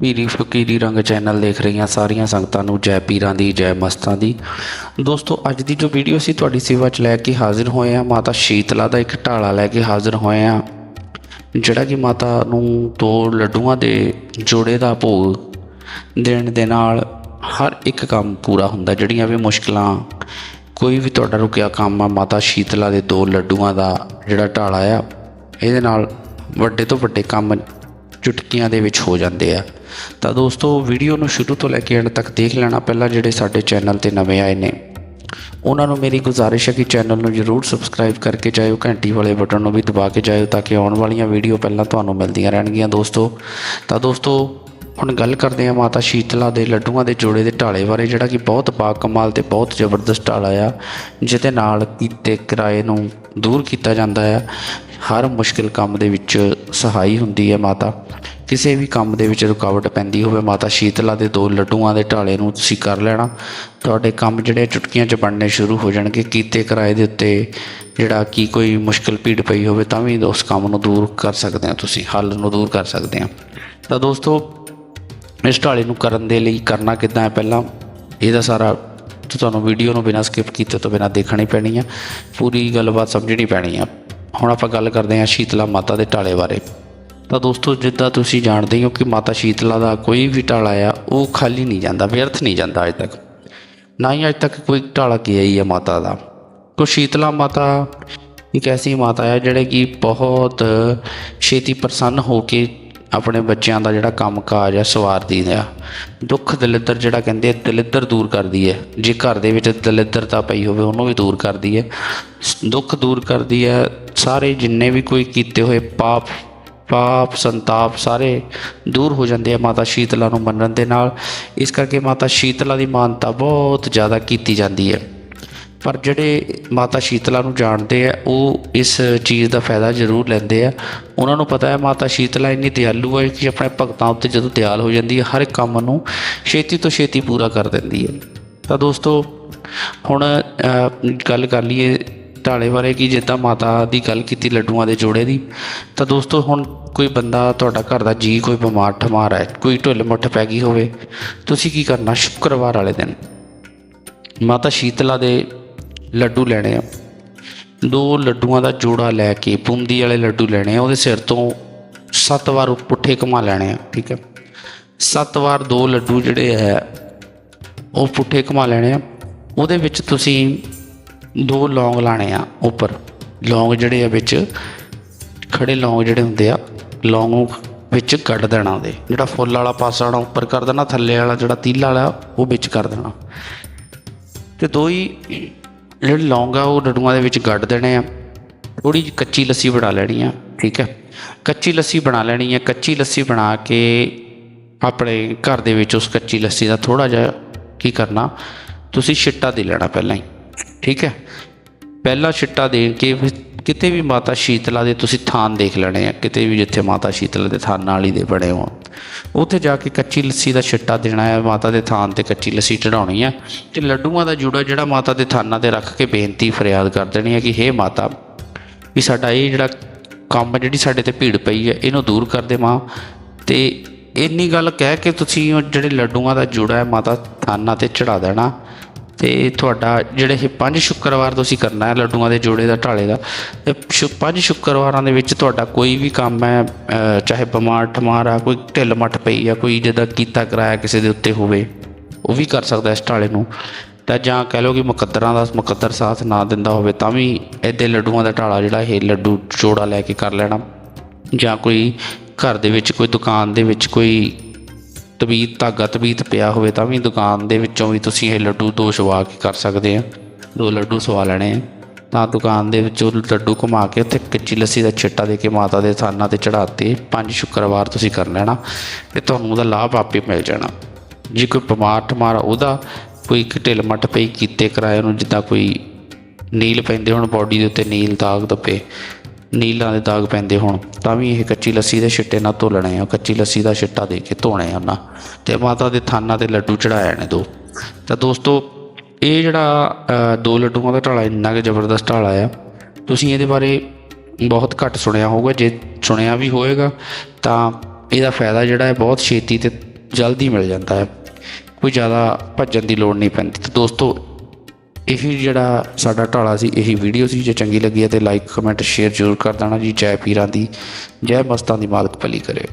ਪੀਰੀ ਫਕੀਰੀ ਰੰਗ ਚੈਨਲ ਦੇਖ ਰਹੀਆਂ ਸਾਰੀਆਂ ਸੰਗਤਾਂ ਨੂੰ ਜੈ ਪੀਰਾਂ ਦੀ, ਜੈ ਮਸਤਾਂ ਦੀ। ਦੋਸਤੋ, ਅੱਜ ਦੀ ਜੋ ਵੀਡੀਓ ਸੀ ਤੁਹਾਡੀ ਸੇਵਾ 'ਚ ਲੈ ਕੇ ਹਾਜ਼ਰ ਹੋਏ ਆ ਮਾਤਾ ਸ਼ੀਤਲਾ ਦਾ ਇੱਕ ਢਾਲਾ ਲੈ ਕੇ ਹਾਜ਼ਰ ਹੋਏ ਆ ਜਿਹੜਾ ਕਿ ਮਾਤਾ ਨੂੰ ਦੋ ਲੱਡੂਆਂ ਦੇ ਜੋੜੇ ਦਾ ਭੋਗ ਦੇਣ ਦੇ ਨਾਲ ਹਰ ਇੱਕ ਕੰਮ ਪੂਰਾ ਹੁੰਦਾ, ਜਿਹੜੀਆਂ ਵੀ ਮੁਸ਼ਕਲਾਂ, ਕੋਈ ਵੀ ਤੁਹਾਡਾ ਰੁਕਿਆ ਕੰਮ ਆ, ਮਾਤਾ ਸ਼ੀਤਲਾ ਦੇ ਦੋ ਲੱਡੂਆਂ ਦਾ ਜਿਹੜਾ ਢਾਲਾ ਆ ਇਹਦੇ ਨਾਲ ਵੱਡੇ ਤੋਂ ਵੱਡੇ ਕੰਮ ਚੁਟਕੀਆਂ ਦੇ ਵਿੱਚ ਹੋ ਜਾਂਦੇ ਆ। ਤਾਂ ਦੋਸਤੋ ਵੀਡੀਓ ਨੂੰ ਸ਼ੁਰੂ ਤੋਂ ਲੈ ਕੇ ਐਂਡ ਤੱਕ ਦੇਖ ਲੈਣਾ। ਪਹਿਲਾਂ ਜਿਹੜੇ ਸਾਡੇ ਚੈਨਲ ਤੇ ਨਵੇਂ ਆਏ ਨੇ, ਉਹਨਾਂ ਨੂੰ ਮੇਰੀ ਗੁਜ਼ਾਰਿਸ਼ ਹੈ ਕਿ ਚੈਨਲ ਨੂੰ ਜਰੂਰ ਸਬਸਕ੍ਰਾਈਬ ਕਰਕੇ ਜਾਇਓ, ਘੰਟੀ ਵਾਲੇ ਬਟਨ ਨੂੰ ਵੀ ਦਬਾ ਕੇ ਜਾਇਓ ਤਾਂ ਕਿ ਆਉਣ ਵਾਲੀਆਂ ਵੀਡੀਓ ਪਹਿਲਾਂ ਤੁਹਾਨੂੰ ਮਿਲਦੀਆਂ ਰਹਿਣਗੀਆਂ ਦੋਸਤੋ। ਤਾਂ ਦੋਸਤੋ, ਹੁਣ ਗੱਲ ਕਰਦੇ ਹਾਂ ਮਾਤਾ ਸ਼ੀਤਲਾ ਦੇ ਲੱਡੂਆਂ ਦੇ ਜੋੜੇ ਦੇ ਢਾਲੇ ਬਾਰੇ, ਜਿਹੜਾ ਕਿ ਬਹੁਤ ਬਾ ਕਮਾਲ ਤੇ ਬਹੁਤ ਜ਼ਬਰਦਸਤ ਢਾਲਾ ਆ, ਜਿਹਦੇ ਨਾਲ ਕੀਤੇ ਕਿਰਾਏ ਨੂੰ ਦੂਰ ਕੀਤਾ ਜਾਂਦਾ ਆ ਹਰ ਮੁਸ਼ਕਿਲ ਕੰਮ ਦੇ ਵਿੱਚ ਸਹਾਈ ਹੁੰਦੀ ਹੈ ਮਾਤਾ। ਕਿਸੇ ਵੀ ਕੰਮ ਦੇ ਵਿੱਚ ਰੁਕਾਵਟ ਪੈਂਦੀ ਹੋਵੇ, ਮਾਤਾ ਸ਼ੀਤਲਾ ਦੇ ਦੋ ਲੱਡੂਆਂ ਦੇ ਢਾਲੇ ਨੂੰ ਤੁਸੀਂ ਕਰ ਲੈਣਾ। ਤੁਹਾਡੇ ਕੰਮ ਜਿਹੜੇ ਚੁਟਕੀਆਂ 'ਚ ਬਣਨੇ ਸ਼ੁਰੂ ਹੋ ਜਾਣਗੇ। ਕੀਤੇ ਕਿਰਾਏ ਦੇ ਉੱਤੇ ਜਿਹੜਾ ਕੀ ਕੋਈ ਮੁਸ਼ਕਲ ਭੀੜ ਪਈ ਹੋਵੇ, ਤਾਂ ਵੀ ਉਸ ਕੰਮ ਨੂੰ ਦੂਰ ਕਰ ਸਕਦੇ ਹੋ ਤੁਸੀਂ, ਹੱਲ ਨੂੰ ਦੂਰ ਕਰ ਸਕਦੇ ਹੋ। ਤਾਂ ਦੋਸਤੋ, ਇਸ ਢਾਲੇ ਨੂੰ ਕਰਨ ਦੇ ਲਈ ਕਰਨਾ ਕਿੱਦਾਂ ਹੈ? ਪਹਿਲਾਂ ਇਹਦਾ ਸਾਰਾ ਤੁਹਾਨੂੰ ਵੀਡੀਓ ਨੂੰ ਬਿਨਾਂ ਸਕਿਪ ਕੀਤੇ ਤੋਂ ਬਿਨਾਂ ਦੇਖਣੀ ਪੈਣੀ ਆ। ਪੂਰੀ ਗੱਲਬਾਤ ਸਮਝਣੀ ਪੈਣੀ ਆ। ਹੁਣ ਆਪਾਂ ਗੱਲ ਕਰਦੇ ਹਾਂ ਸ਼ੀਤਲਾ ਮਾਤਾ ਦੇ ਟਾਲੇ ਬਾਰੇ। ਤਾਂ ਦੋਸਤੋ, ਜਿੱਦਾਂ ਤੁਸੀਂ ਜਾਣਦੇ ਹੋ ਕਿ ਮਾਤਾ ਸ਼ੀਤਲਾ ਦਾ ਕੋਈ ਵੀ ਟਾਲਾ ਆ, ਉਹ ਖਾਲੀ ਨਹੀਂ ਜਾਂਦਾ, ਵਿਅਰਥ ਨਹੀਂ ਜਾਂਦਾ ਅਜੇ ਤੱਕ। ਨਾ ਹੀ ਅਜੇ ਤੱਕ ਕੋਈ ਢਾਲਾ ਗਿਆ ਹੀ ਹੈ ਮਾਤਾ ਦਾ। ਕੋ ਸ਼ੀਤਲਾ ਮਾਤਾ ਇੱਕ ਐਸੀ ਮਾਤਾ ਹੈ ਜਿਹੜੇ ਕਿ ਬਹੁਤ ਛੇਤੀ ਪ੍ਰਸੰਨ ਹੋ ਕੇ ਆਪਣੇ ਬੱਚਿਆਂ ਦਾ ਜਿਹੜਾ ਕੰਮ ਕਾਜ ਹੈ ਸਵਾਰਦੀ ਆ। ਦੁੱਖ ਦਲਿੱਦਰ ਜਿਹੜਾ ਕਹਿੰਦੇ ਦਲਿੱਦਰ ਦੂਰ ਕਰਦੀ ਹੈ। ਜੇ ਘਰ ਦੇ ਵਿੱਚ ਦਲਿੱਦਰਤਾ ਪਈ ਹੋਵੇ, ਉਹਨੂੰ ਵੀ ਦੂਰ ਕਰਦੀ ਹੈ। ਸ- ਦੁੱਖ ਦੂਰ ਕਰਦੀ ਹੈ। ਸਾਰੇ ਜਿੰਨੇ ਵੀ ਕੋਈ ਕੀਤੇ ਹੋਏ ਪਾਪ ਪਾਪ, ਸੰਤਾਪ ਸਾਰੇ ਦੂਰ ਹੋ ਜਾਂਦੇ ਆ ਮਾਤਾ ਸ਼ੀਤਲਾ ਨੂੰ ਮੰਨਣ ਦੇ ਨਾਲ। ਇਸ ਕਰਕੇ ਮਾਤਾ ਸ਼ੀਤਲਾ ਦੀ ਮਾਨਤਾ ਬਹੁਤ ਜ਼ਿਆਦਾ ਕੀਤੀ ਜਾਂਦੀ ਹੈ। ਪਰ ਜਿਹੜੇ ਮਾਤਾ ਸ਼ੀਤਲਾ ਨੂੰ ਜਾਣਦੇ ਆ, ਉਹ ਇਸ ਚੀਜ਼ ਦਾ ਫਾਇਦਾ ਜ਼ਰੂਰ ਲੈਂਦੇ ਆ। ਉਹਨਾਂ ਨੂੰ ਪਤਾ ਹੈ, ਮਾਤਾ ਸ਼ੀਤਲਾ ਇੰਨੀ ਦਿਆਲੂ ਹੈ ਕਿ ਆਪਣੇ ਭਗਤਾਂ ਉੱਤੇ ਜਦੋਂ ਦਿਆਲ ਹੋ ਜਾਂਦੀ ਹੈ, ਹਰ ਇੱਕ ਕੰਮ ਨੂੰ ਛੇਤੀ ਤੋਂ ਛੇਤੀ ਪੂਰਾ ਕਰ ਦਿੰਦੀ ਹੈ। ਤਾਂ ਦੋਸਤੋ, ਹੁਣ ਗੱਲ ਕਰ ਲਈਏ ਢਾਲੇ ਬਾਰੇ ਕਿ ਜਿੱਦਾਂ ਮਾਤਾ ਦੀ ਗੱਲ ਕੀਤੀ ਲੱਡੂਆਂ ਦੇ ਜੋੜੇ ਦੀ, ਤਾਂ ਦੋਸਤੋ, ਹੁਣ ਕੋਈ ਬੰਦਾ ਤੁਹਾਡਾ ਘਰ ਦਾ ਜੀ ਕੋਈ ਬਿਮਾਰ ਠਮਾਰ ਹੈ, ਕੋਈ ਢਿੱਲ ਮੁੱਠ ਪੈ ਗਈ ਹੋਵੇ, ਤੁਸੀਂ ਕੀ ਕਰਨਾ ਸ਼ੁੱਕਰਵਾਰ ਵਾਲੇ ਦਿਨ? ਮਾਤਾ ਸ਼ੀਤਲਾ ਦੇ ਲੱਡੂ ਲੈਣੇ ਆ। ਦੋ ਲੱਡੂਆਂ ਦਾ ਜੋੜਾ ਲੈ ਕੇ ਬੂੰਦੀ ਵਾਲੇ ਲੱਡੂ ਲੈਣੇ ਆ, ਉਹਦੇ ਸਿਰ ਤੋਂ ਸੱਤ ਵਾਰ ਪੁੱਠੇ ਘੁਮਾ ਲੈਣੇ ਆ, ਠੀਕ ਹੈ ਸੱਤ ਵਾਰ ਦੋ ਲੱਡੂ ਜਿਹੜੇ ਹੈ ਉਹ ਪੁੱਠੇ ਘੁਮਾ ਲੈਣੇ ਆ। ਉਹਦੇ ਵਿੱਚ ਤੁਸੀਂ ਦੋ ਲੌਂਗ ਲਾਣੇ ਆ ਉੱਪਰ। ਲੌਂਗ ਜਿਹੜੇ ਆ ਵਿੱਚ ਖੜੇ ਲੌਂਗ ਜਿਹੜੇ ਹੁੰਦੇ ਆ, ਲੌਂਗ ਨੂੰ ਵਿੱਚ ਕੱਢ ਦੇਣਾ ਉਹਦੇ। ਜਿਹੜਾ ਫੁੱਲ ਵਾਲਾ ਪਾਸਾ ਹੋਣਾ ਉੱਪਰ ਕਰ ਦੇਣਾ, ਥੱਲੇ ਵਾਲਾ ਜਿਹੜਾ ਤੀਲਾ ਵਾਲਾ, ਉਹ ਵਿੱਚ ਕਰ ਦੇਣਾ। ਤੇ ਦੋ ਹੀ ਜਿਹੜੇ ਲੌਂਗ ਆ, ਉਹ ਲੱਡੂਆਂ ਦੇ ਵਿੱਚ ਗੱਡ ਦੇਣੇ ਆ। ਥੋੜੀ ਜਿਹੀ ਕੱਚੀ ਲੱਸੀ ਬਣਾ ਲੈਣੀ ਆ, ਠੀਕ ਹੈ? ਕੱਚੀ ਲੱਸੀ ਬਣਾ ਲੈਣੀ ਆ, ਕੱਚੀ ਲੱਸੀ ਬਣਾ ਕੇ ਆਪਣੇ ਘਰ ਦੇ ਵਿੱਚ ਉਸ ਕੱਚੀ ਲੱਸੀ ਦਾ ਥੋੜਾ ਜਿਹਾ ਕੀ ਕਰਨਾ, ਤੁਸੀਂ ਛਿੱਟਾ ਦੇ ਲੈਣਾ ਪਹਿਲਾਂ ਹੀ, ਠੀਕ ਹੈ? ਪਹਿਲਾ ਛਿੱਟਾ ਦੇਣ ਕੇ ਫਿਰ ਕਿਤੇ ਵੀ ਮਾਤਾ ਸ਼ੀਤਲਾ ਦੇ ਤੁਸੀਂ ਥਾਨ ਦੇਖ ਲੈਣੇ ਆ, ਕਿਤੇ ਵੀ ਜਿੱਥੇ ਮਾਤਾ ਸ਼ੀਤਲਾ ਦੇ ਥਾਨ ਨਾਲ ਹੀ ਦੇ ਬਣੇ ਹੋ ਉੱਥੇ ਜਾ ਕੇ ਕੱਚੀ ਲੱਸੀ ਦਾ ਛਿੱਟਾ ਦੇਣਾ ਹੈ, ਮਾਤਾ ਦੇ ਥਾਨ ਤੇ ਕੱਚੀ ਲੱਸੀ ਚੜਾਉਣੀ ਹੈ ਤੇ ਲੱਡੂਆਂ ਦਾ ਜੂੜਾ ਜਿਹੜਾ ਮਾਤਾ ਦੇ ਥਾਨਾਂ ਤੇ ਰੱਖ ਕੇ ਬੇਨਤੀ ਫਰਿਆਦ ਕਰ ਦੇਣੀ ਹੈ ਕਿ ਹੇ ਮਾਤਾ, ਵੀ ਸਾਡਾ ਇਹ ਜਿਹੜਾ ਕੰਮ ਜਿਹੜੀ ਸਾਡੇ ਤੇ ਭੀੜ ਪਈ ਹੈ, ਇਹਨੂੰ ਦੂਰ ਕਰ ਦੇ ਮਾਂ। ਤੇ ਇੰਨੀ ਗੱਲ ਕਹਿ ਕੇ ਤੁਸੀਂ ਉਹ ਜਿਹੜੇ ਲੱਡੂਆਂ ਦਾ ਜੂੜਾ ਹੈ, ਮਾਤਾ ਥਾਨਾਂ ਤੇ ਚੜਾ ਦੇਣਾ। ਤੇ ਤੁਹਾਡਾ ਜਿਹੜੇ ਇਹ ਪੰਜ ਸ਼ੁੱਕਰਵਾਰ ਤੁਸੀਂ ਕਰਨਾ ਹੈ, ਲੱਡੂਆਂ ਦੇ ਜੋੜੇ ਦਾ, ਢਾਲੇ ਦਾ, ਤੇ ਸ਼ੁ- ਪੰਜ ਸ਼ੁੱਕਰਵਾਰਾਂ ਦੇ ਵਿੱਚ ਤੁਹਾਡਾ ਕੋਈ ਵੀ ਕੰਮ ਹੈ ਚਾਹੇ ਬਿਮਾਰ ਠਮਾਰ ਆ, ਕੋਈ ਢਿੱਲ ਮੱਠ ਪਈ ਆ, ਕੋਈ ਜਿਹਦਾ ਕੀਤਾ ਕਰਾਇਆ ਕਿਸੇ ਦੇ ਉੱਤੇ ਹੋਵੇ, ਉਹ ਵੀ ਕਰ ਸਕਦਾ ਇਸ ਢਾਲੇ ਨੂੰ। ਤਾਂ ਜਾਂ ਕਹਿ ਲਓ ਕਿ ਮੁਕੱਦਰਾਂ ਦਾ, ਮੁਕੱਦਰ ਸਾਥ ਨਾ ਦਿੰਦਾ ਹੋਵੇ, ਤਾਂ ਵੀ ਇਹਦੇ ਲੱਡੂਆਂ ਦਾ ਢਾਲਾ ਜਿਹੜਾ ਇਹ ਲੱਡੂ ਜੋੜਾ ਲੈ ਕੇ ਕਰ ਲੈਣਾ। ਜਾਂ ਕੋਈ ਘਰ ਦੇ ਵਿੱਚ, ਕੋਈ ਦੁਕਾਨ ਦੇ ਵਿੱਚ, ਕੋਈ ਤਵੀਤ ਧਾਗਾ ਤਵੀਤ ਪਿਆ ਹੋਵੇ ਤਾਂ ਵੀ ਦੁਕਾਨ ਦੇ ਵਿੱਚੋਂ ਵੀ ਤੁਸੀਂ ਇਹ ਲੱਡੂ ਦੋ ਛਵਾ ਕੇ ਕਰ ਸਕਦੇ ਆ। ਦੋ ਲੱਡੂ ਸਵਾ ਲੈਣੇ ਆ। ਤਾਂ ਦੁਕਾਨ ਦੇ ਵਿੱਚੋਂ ਲੱਡੂ ਘੁਮਾ ਕੇ ਉੱਥੇ ਕੱਚੀ ਲੱਸੀ ਦਾ ਛਿੱਟਾ ਦੇ ਕੇ ਮਾਤਾ ਦੇ ਥਾਨਾਂ ਤੇ ਚੜਾਤੇ ਪੰਜ ਸ਼ੁੱਕਰਵਾਰ ਤੁਸੀਂ ਕਰ ਲੈਣਾ ਤੇ ਤੁਹਾਨੂੰ ਉਹਦਾ ਲਾਭ ਆਪੇ ਮਿਲ ਜਾਣਾ। ਜੇ ਕੋਈ ਬਿਮਾਰ ਠਮਾਰ ਉਹਦਾ ਕੋਈ ਇੱਕ ਢਿੱਲ ਮੱਠ ਪਈ ਕੀਤੇ ਕਿਰਾਏ ਨੂੰ ਜਿੱਦਾਂ ਕੋਈ ਨੀਲ ਪੈਂਦੇ ਹੁਣ ਬਾਡੀ ਦੇ ਉੱਤੇ ਨੀਲ ਦਾਗ ਦੱਪੇ ਨੀਲਾਂ ਦੇ ਦਾਗ ਪੈਂਦੇ ਹੋਣ, ਤਾਂ ਵੀ ਇਹ ਕੱਚੀ ਲੱਸੀ ਦੇ ਛਿੱਟੇ ਨਾਲ ਧੋਲਣੇ ਆ, ਕੱਚੀ ਲੱਸੀ ਦਾ ਛਿੱਟਾ ਦੇ ਕੇ ਧੋਣੇ ਆ ਨਾ ਤੇ ਮਾਤਾ ਦੇ ਥਾਨਾਂ ਤੇ ਲੱਡੂ ਚੜਾਏ ਨੇ ਦੋ। ਤਾਂ ਦੋਸਤੋ, ਇਹ ਜਿਹੜਾ ਦੋ ਲੱਡੂਆਂ ਦਾ ਢਾਲਾ ਇੰਨਾ ਕਿ ਜ਼ਬਰਦਸਤ ਢਾਲਾ ਆ, ਤੁਸੀਂ ਇਹਦੇ ਬਾਰੇ ਬਹੁਤ ਘੱਟ ਸੁਣਿਆ ਹੋਊਗਾ, ਜੇ ਸੁਣਿਆ ਵੀ ਹੋਵੇਗਾ ਤਾਂ ਇਹਦਾ ਫਾਇਦਾ ਜਿਹੜਾ ਹੈ, ਬਹੁਤ ਛੇਤੀ ਤੇ ਜਲਦੀ ਮਿਲ ਜਾਂਦਾ ਹੈ। ਕੋਈ ਜ਼ਿਆਦਾ ਭੱਜਣ ਦੀ ਲੋੜ ਨਹੀਂ ਪੈਂਦੀ। ਤੇ ਦੋਸਤੋ ਇਹੀ ਜਿਹੜਾ ਸਾਡਾ ਢਾਲਾ ਸੀ, ਇਹੀ ਵੀਡੀਓ ਸੀ, ਜੇ ਚੰਗੀ ਲੱਗੀ ਹੈ ਤੇ ਲਾਈਕ ਕਮੈਂਟ ਸ਼ੇਅਰ ਜ਼ਰੂਰ ਕਰ ਦੇਣਾ ਜੀ। ਜੈ ਪੀਰਾਂ ਦੀ, ਜੈ ਮਸਤਾਂ ਦੀ ਮਾਲਕ ਭਲੀ ਕਰੇ।